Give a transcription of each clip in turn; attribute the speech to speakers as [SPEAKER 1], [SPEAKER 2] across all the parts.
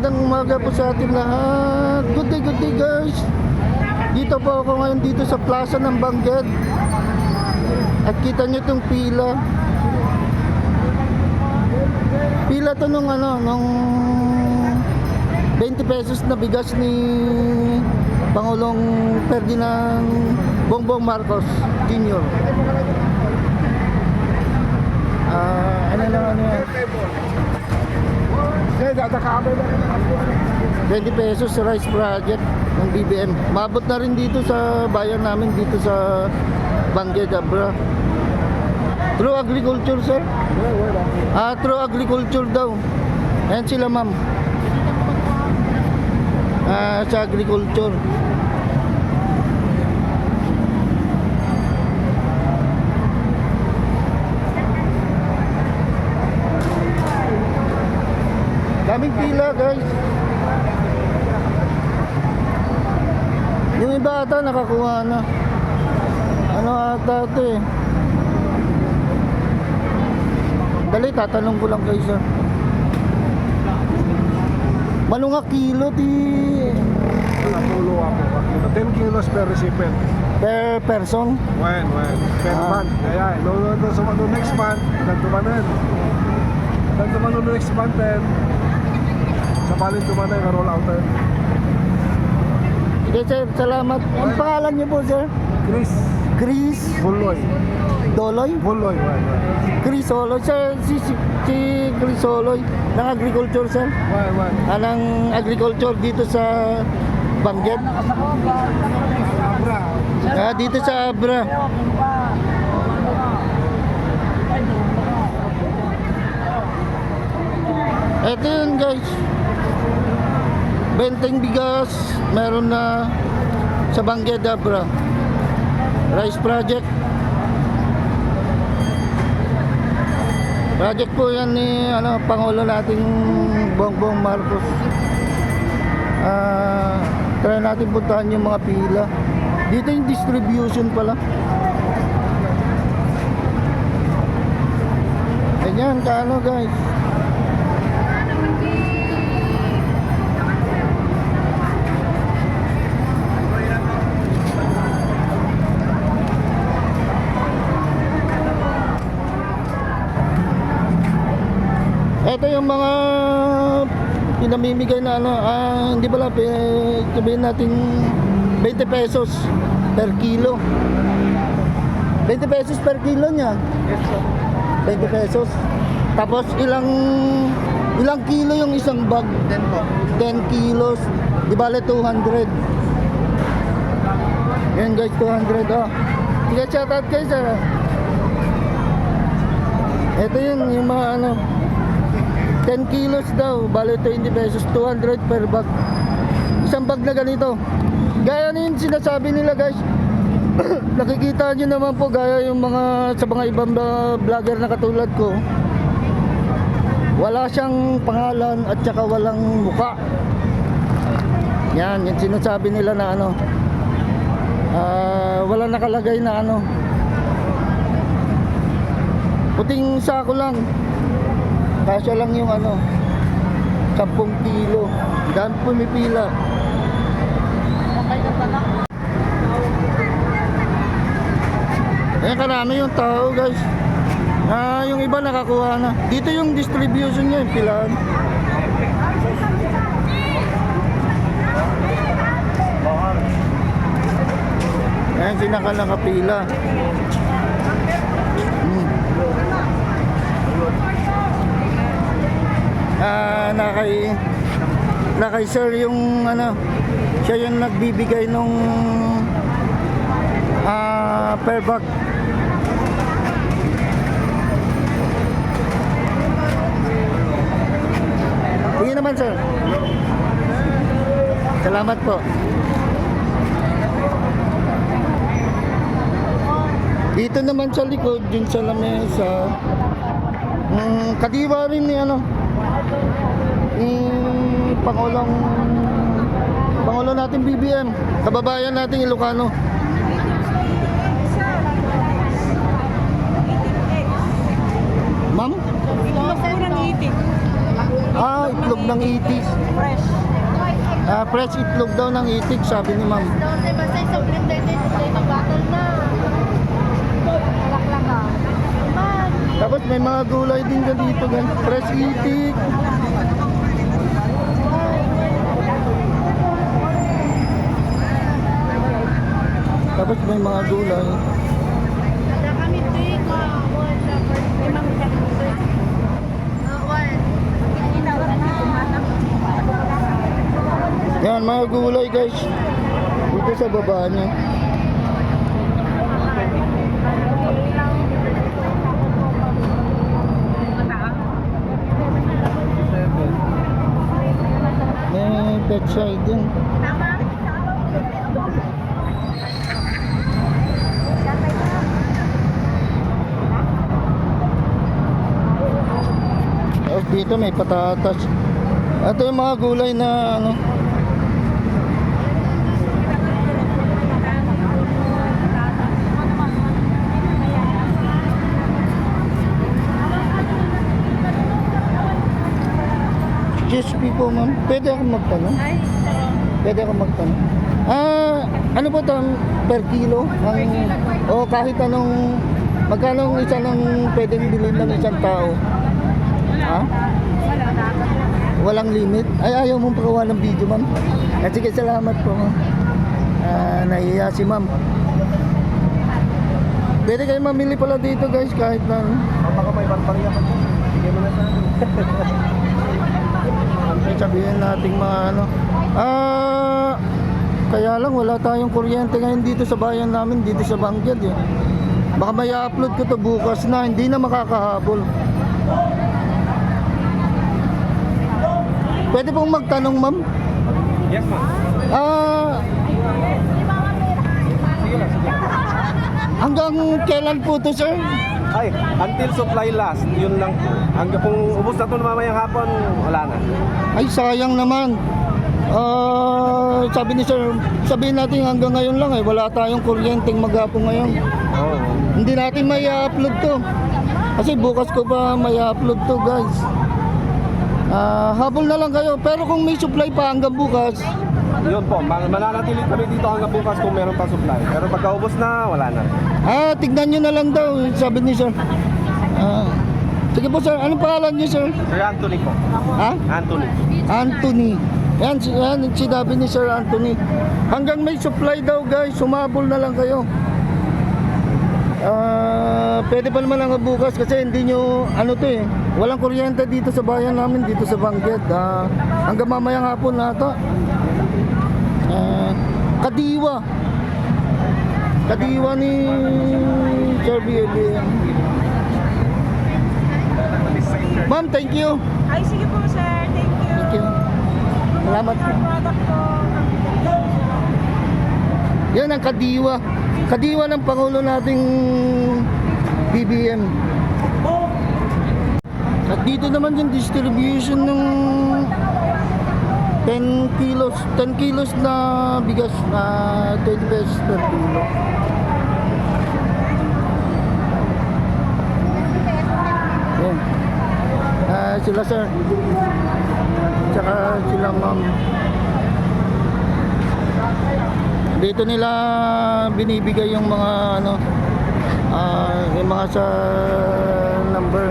[SPEAKER 1] magandang umaga po sa ating lahat. Good day, good day guys. Dito po ako ngayon dito sa plaza ng Bangged. At kita nyo itong pila. Pila to nung ano, nung 20 pesos na bigas ni Pangulong Ferdinand Bongbong Marcos Jr. Ah, ano lang ano yan? 20 pesos sa rice project ng BBM. Mabot na rin dito sa bayan namin dito sa Bangged, Abra. True agriculture, sir? Ah, true agriculture daw. Ayan sila, ma'am. Ah, sa agriculture. Daming pila, guys. Yung iba ata nakakuha na. Ano ata ito eh. Dali, tatanong ko lang kayo, sir. Malunga kilo, ti...
[SPEAKER 2] Nakatulo ako. 10 kilos per recipient.
[SPEAKER 1] Per person.
[SPEAKER 2] When, when? Per
[SPEAKER 1] Ah.
[SPEAKER 2] month. Kaya, no, so, no, next month, dan tumanan. Dan tumanan no next month, then, sa balin tumanan, roll out eh.
[SPEAKER 1] Sige, sir. Salamat. Ang pangalan niyo po, sir?
[SPEAKER 2] Chris,
[SPEAKER 1] Chris
[SPEAKER 2] Buloy.
[SPEAKER 1] Doloy?
[SPEAKER 2] Buloy, when.
[SPEAKER 1] Chris Oloy. Sir, si, si, si Chris Oloy ng agriculture, sir.
[SPEAKER 2] When, when.
[SPEAKER 1] Anong agriculture dito sa?
[SPEAKER 2] Abra.
[SPEAKER 1] Ah, dito sa Abra. Ito yun guys. Benteng bigas, meron na sa Bangged Abra. Rice project. Project po yan ni ano, Pangulo nating Bongbong Marcos. Ah, try natin puntahan yung mga pila. Dito yung distribution pala. Ganyan, kaano guys. Ito yung mga pinamimigay na ano, ah, hindi pala, sabihin natin 20 pesos per kilo. 20 pesos per kilo niya.
[SPEAKER 2] Yes, sir.
[SPEAKER 1] 20 pesos. Tapos ilang ilang kilo yung isang bag?
[SPEAKER 2] 10 po.
[SPEAKER 1] 10 kilos. Di bale 200. Yan guys, 200 oh. Sige, shout out sir. Ito yun, yung mga ano. 10 kilos daw, bale 20 pesos, 200 per bag. Isang bag na ganito. Gaya na yung sinasabi nila guys. Nakikita nyo naman po gaya yung mga sa mga ibang uh, vlogger na katulad ko. Wala siyang pangalan at saka walang muka. Yan, yung sinasabi nila na ano. Ah, wala nakalagay na ano. Puting sako lang. Kasya lang yung ano. 10 kilo. Dami pumipila. Eh, karami yung tao, guys. Ah, yung iba nakakuha na. Dito yung distribution niya, yung pilaan. Ayan, sinaka nakapila. Ah, nakay nakay sir yung ano, siya yung nagbibigay nung ah per bag. Sige naman sir. Salamat po. Dito naman sa likod, dun sa lamesa. Mm, kadiwa rin ni ano. Pangulong Pangulo natin BBM, kababayan nating Ilocano. Ma'am?
[SPEAKER 3] Murang itik.
[SPEAKER 1] Ah, itlog ng itik.
[SPEAKER 3] Fresh.
[SPEAKER 1] Ah, fresh itlog daw ng itik, sabi ni ma'am. Tapos may mga gulay din dito, guys. Fresh itik. Tapos may mga gulay. Yan, mga gulay guys. Dito sa baba niya. May pet side din. Tapos dito may patatas. Ito yung mga gulay na ano. Excuse me po ma'am. Pwede ako magtanong? Pwede ako magtanong? Ah, ano po to? Per kilo? Ang, o kahit anong, magkano ang isa ng pwedeng bilhin ng isang tao? Ha? Walang limit? Ay, ayaw mong pagawa ng video, ma'am. Ah, sige, salamat po, ma'am. Ah, nahiya si ma'am. Pwede kayo mamili pala dito, guys, kahit na...
[SPEAKER 2] Baka may barbarya ka dyan. Sige mo na sa akin.
[SPEAKER 1] Sabihin nating mga ano. Ah, kaya lang wala tayong kuryente ngayon dito sa bayan namin, dito sa Bangyad eh. Baka may upload ko to bukas na, hindi na makakahabol. Pwede pong magtanong, ma'am?
[SPEAKER 2] Yes, ma'am.
[SPEAKER 1] Ah,
[SPEAKER 2] Sige
[SPEAKER 1] hanggang kailan po to, sir?
[SPEAKER 2] Ay, until supply last, yun lang po. Hanggang kung ubos na ito mamayang hapon, wala na.
[SPEAKER 1] Ay, sayang naman. Ah, sabi ni sir, sabihin natin hanggang ngayon lang eh, wala tayong kuryenteng maghapon ngayon.
[SPEAKER 2] Oo.
[SPEAKER 1] Hindi natin may upload to. Kasi bukas ko pa may upload to, guys. Ah, habol na lang kayo. Pero kung may supply pa hanggang bukas,
[SPEAKER 2] Yun po, man- mananatili kami dito hanggang bukas kung meron pa supply. Pero pagka ubos na, wala na.
[SPEAKER 1] ah, tignan nyo na lang daw, sabi ni sir. Ah, sige po sir, anong pangalan niyo sir?
[SPEAKER 2] Sir Anthony po.
[SPEAKER 1] Ha?
[SPEAKER 2] Anthony.
[SPEAKER 1] Anthony. Yan, si- yan, sinabi ni Sir Anthony. Hanggang may supply daw guys, sumabol na lang kayo. Ah, pwede pa naman lang bukas kasi hindi nyo, ano to eh, walang kuryente dito sa bayan namin, dito sa Bangged. Ah, hanggang mamayang hapon na ito. Ah, kadiwa. Kadiwa ni Sir BLM. Ma'am, thank you.
[SPEAKER 3] Ay, sige po sir. Thank you.
[SPEAKER 1] Thank you. Salamat. Yan ang kadiwa. Kadiwa ng Pangulo nating BBM. At dito naman yung distribution ng 10 kilos, 10 kilos na bigas na 20 pesos per kilo. Yan. Ah, sila sir. Tsaka sila ma'am. Dito nila binibigay yung mga ano ah, yung mga sa number.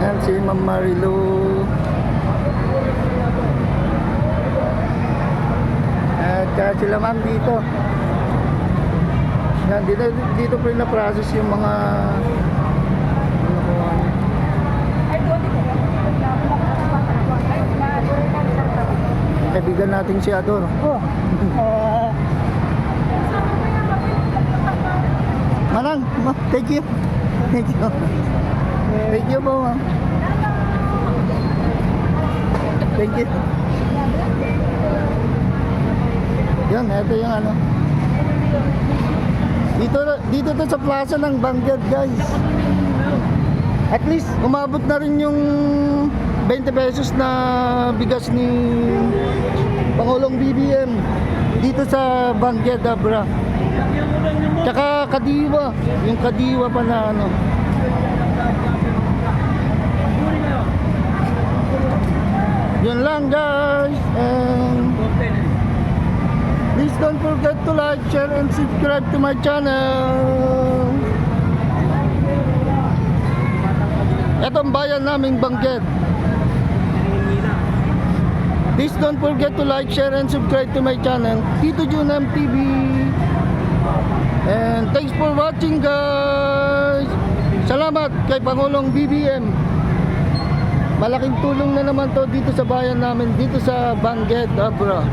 [SPEAKER 1] Yan si Ma'am Marilu. At uh, sila ma'am dito. Yan, dito, dito po yung na-process yung mga ano ko, ano, kaibigan natin si Ador. Oh. Manang, ma, thank you. Thank you. Thank you po, ma'am. Thank you. Yan, ito yung ano. Dito, dito to sa plaza ng Banggad, guys. At least, umabot na rin yung 20 pesos na bigas ni Pangulong BBM dito sa Bangged, Abra. Tsaka kadiwa. Yung kadiwa pa na ano. Yun lang guys. And please don't forget to like, share, and subscribe to my channel. Etong bayan naming Bangged. Please don't forget to like, share, and subscribe to my channel, Tito Junam TV. And thanks for watching guys. Salamat kay Pangulong BBM. Malaking tulong na naman to dito sa bayan namin, dito sa Bangged, Abra.